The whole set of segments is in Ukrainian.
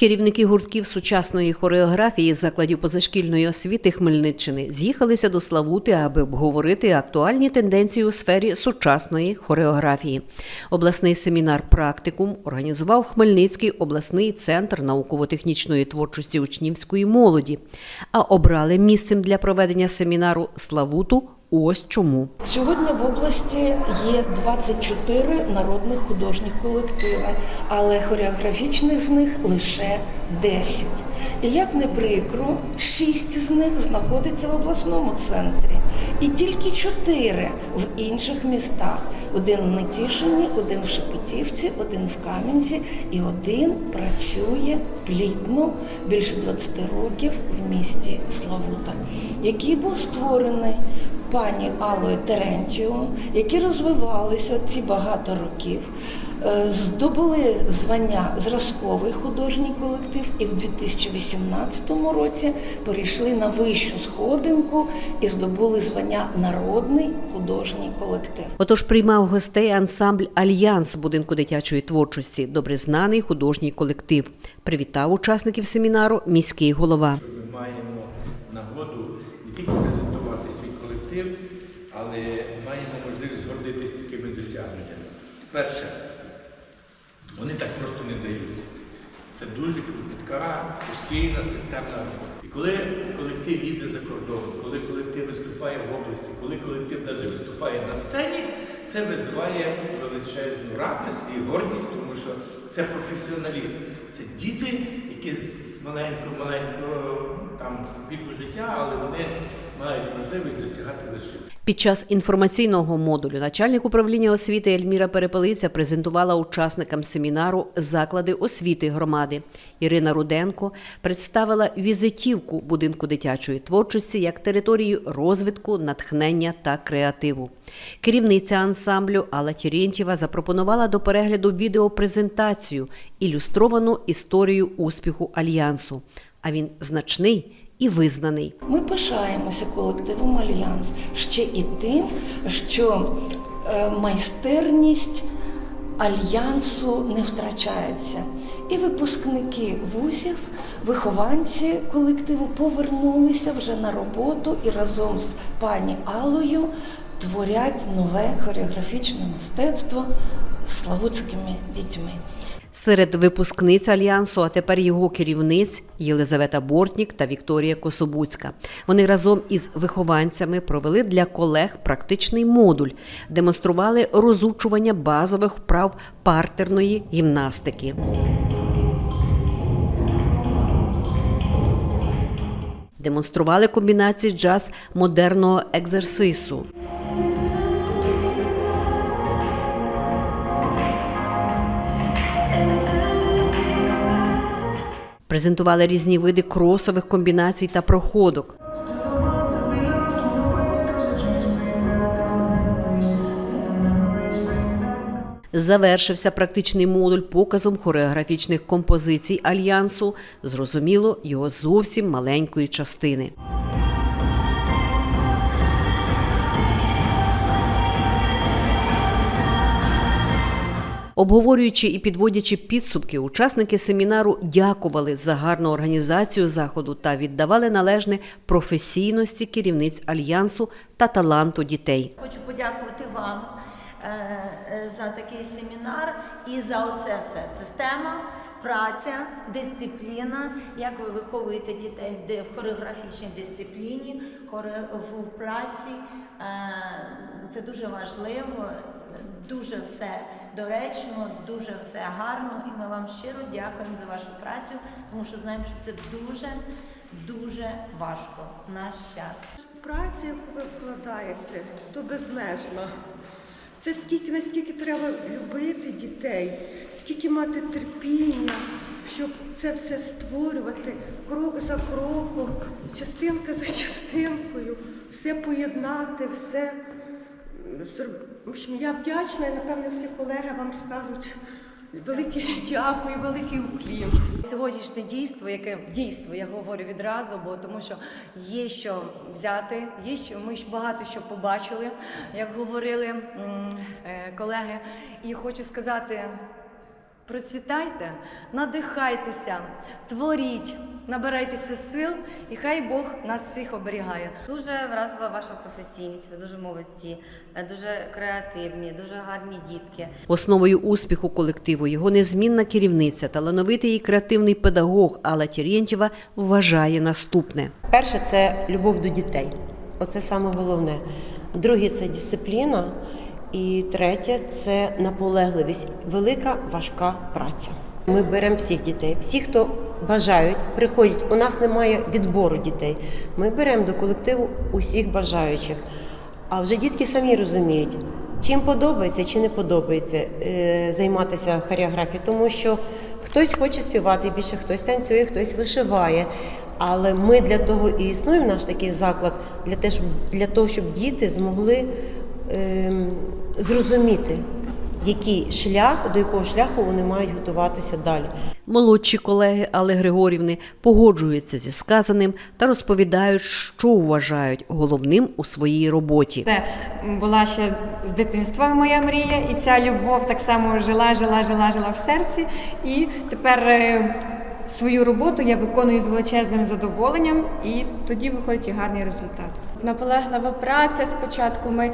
Керівники гуртків сучасної хореографії закладів позашкільної освіти Хмельниччини з'їхалися до Славути, аби обговорити актуальні тенденції у сфері сучасної хореографії. Обласний семінар Практикум організував Хмельницький обласний центр науково-технічної творчості учнівської молоді, а обрали місцем для проведення семінару Славуту. Ось чому. Сьогодні в області є 24 народних художніх колективи, але хореографічних з них лише 10. І як не прикро, 6 з них знаходиться в обласному центрі, і тільки 4 в інших містах. Один в Нетішині, один в Шепетівці, один в Кам'янці, і один працює плідно більше 20 років в місті Славута, який був створений пані Аллою Терентіо, які розвивалися ці багато років, е, здобули звання зразковий художній колектив і в 2018 році перейшли на вищу сходинку і здобули звання народний художній колектив. Отож приймав гостей ансамбль Альянс будинку дитячої творчості, добре знаний художній колектив. Привітав учасників семінару міський голова. що ми маємо нагоду не тільки презентувати свій колектив, але маємо можливість гордитись такими досягненнями. Перше, вони так просто не даються. Це дуже клопітка, постійна системна робота. І коли колектив їде за кордон, коли колектив виступає в області, коли колектив навіть виступає на сцені, це визиває величезну радість і гордість, тому що це професіоналізм. Це діти, які з маленького-маленького там віку життя, але вони мають можливість досягати вищих. Під час інформаційного модулю начальник управління освіти Ельміра Перепелиця презентувала учасникам семінару заклади освіти громади. Ірина Руденко представила візитівку будинку дитячої творчості як територію розвитку, натхнення та креативу. Керівниця ансамблю Алла Тірєнтєва запропонувала до перегляду відеопрезентацію, ілюстровану історію успіху альянсу. А він значний і визнаний. Ми пишаємося колективом Альянс ще і тим, що е, майстерність альянсу не втрачається. І випускники вузів, вихованці колективу повернулися вже на роботу і разом з пані Аллою творять нове хореографічне мистецтво з славутськими дітьми. Серед випускниць альянсу, а тепер його керівниць Єлизавета Бортнік та Вікторія Кособуцька. Вони разом із вихованцями провели для колег практичний модуль, демонстрували розучування базових вправ партерної гімнастики. Демонстрували комбінації джаз модерного екзерсису. Презентували різні види кросових комбінацій та проходок. Завершився практичний модуль показом хореографічних композицій альянсу, зрозуміло, його зовсім маленької частини. Обговорюючи і підводячи підсумки, учасники семінару дякували за гарну організацію заходу та віддавали належне професійності керівниць альянсу та таланту дітей. Хочу подякувати вам е, е, за такий семінар і за оце все система, праця, дисципліна, як ви виховуєте дітей в хореографічній дисципліні, в праці. Е, Це дуже важливо, дуже все доречно, дуже все гарно. І ми вам щиро дякуємо за вашу працю, тому що знаємо, що це дуже, дуже важко наш час. Праця, яку ви вкладаєте, то безмежна. Це скільки, наскільки треба любити дітей, скільки мати терпіння, щоб це все створювати крок за кроком, частинка за частинкою, все поєднати, все. Я вдячна і, напевно, всі колеги вам скажуть велике дякую, великий уклін. Сьогоднішнє дійство, яке дійство, я говорю відразу, бо тому що є що взяти, є що ми ж багато що побачили, як говорили е, колеги. І хочу сказати Процвітайте, надихайтеся, творіть, набирайтеся сил, і хай Бог нас всіх оберігає. Дуже вразила ваша професійність, ви дуже молодці, е, дуже креативні, дуже гарні дітки. Основою успіху колективу його незмінна керівниця, талановитий і креативний педагог Алла Тірєнтєва вважає наступне. Перше це любов до дітей. Оце саме головне. Друге це дисципліна. І третє це наполегливість, велика важка праця. Ми беремо всіх дітей, всі, хто бажають, приходять. У нас немає відбору дітей. Ми беремо до колективу усіх бажаючих. А вже дітки самі розуміють, чим подобається чи не подобається е, займатися хореографією, тому що хтось хоче співати більше, хтось танцює, хтось вишиває. Але ми для того і існуємо наш такий заклад, для того, щоб, для того, щоб діти змогли ем, зрозуміти, який шлях, до якого шляху вони мають готуватися далі. Молодші колеги Алли Григорівни погоджуються зі сказаним та розповідають, що вважають головним у своїй роботі. Це була ще з дитинства моя мрія, і ця любов так само жила, жила, жила, жила в серці. І тепер е, свою роботу я виконую з величезним задоволенням, і тоді виходить і гарний результат. Наполеглива праця. Спочатку ми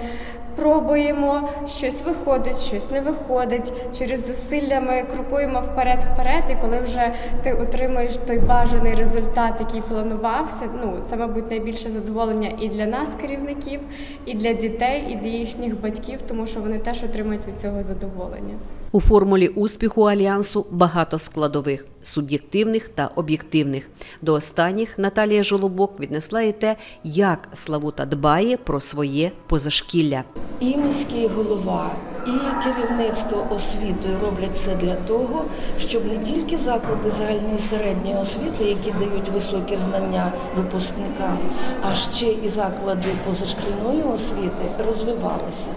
пробуємо, щось виходить, щось не виходить. Через зусилля ми крокуємо вперед-вперед, і коли вже ти отримуєш той бажаний результат, який планувався, ну це, мабуть, найбільше задоволення і для нас, керівників, і для дітей, і для їхніх батьків, тому що вони теж отримують від цього задоволення. У формулі успіху альянсу багато складових суб'єктивних та об'єктивних. До останніх Наталія Жолобок віднесла і те, як Славута дбає про своє позашкілля. І міський голова, і керівництво освітою роблять все для того, щоб не тільки заклади загальної середньої освіти, які дають високі знання випускникам, а ще і заклади позашкільної освіти розвивалися.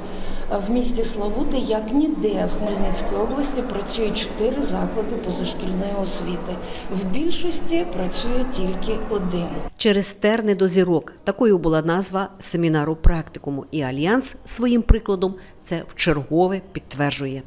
В місті Славути, як ніде в Хмельницькій області, працює чотири заклади позашкільної освіти. В більшості працює тільки один. Через терни до зірок такою була назва семінару практикуму, і альянс своїм прикладом це вчергове підтверджує.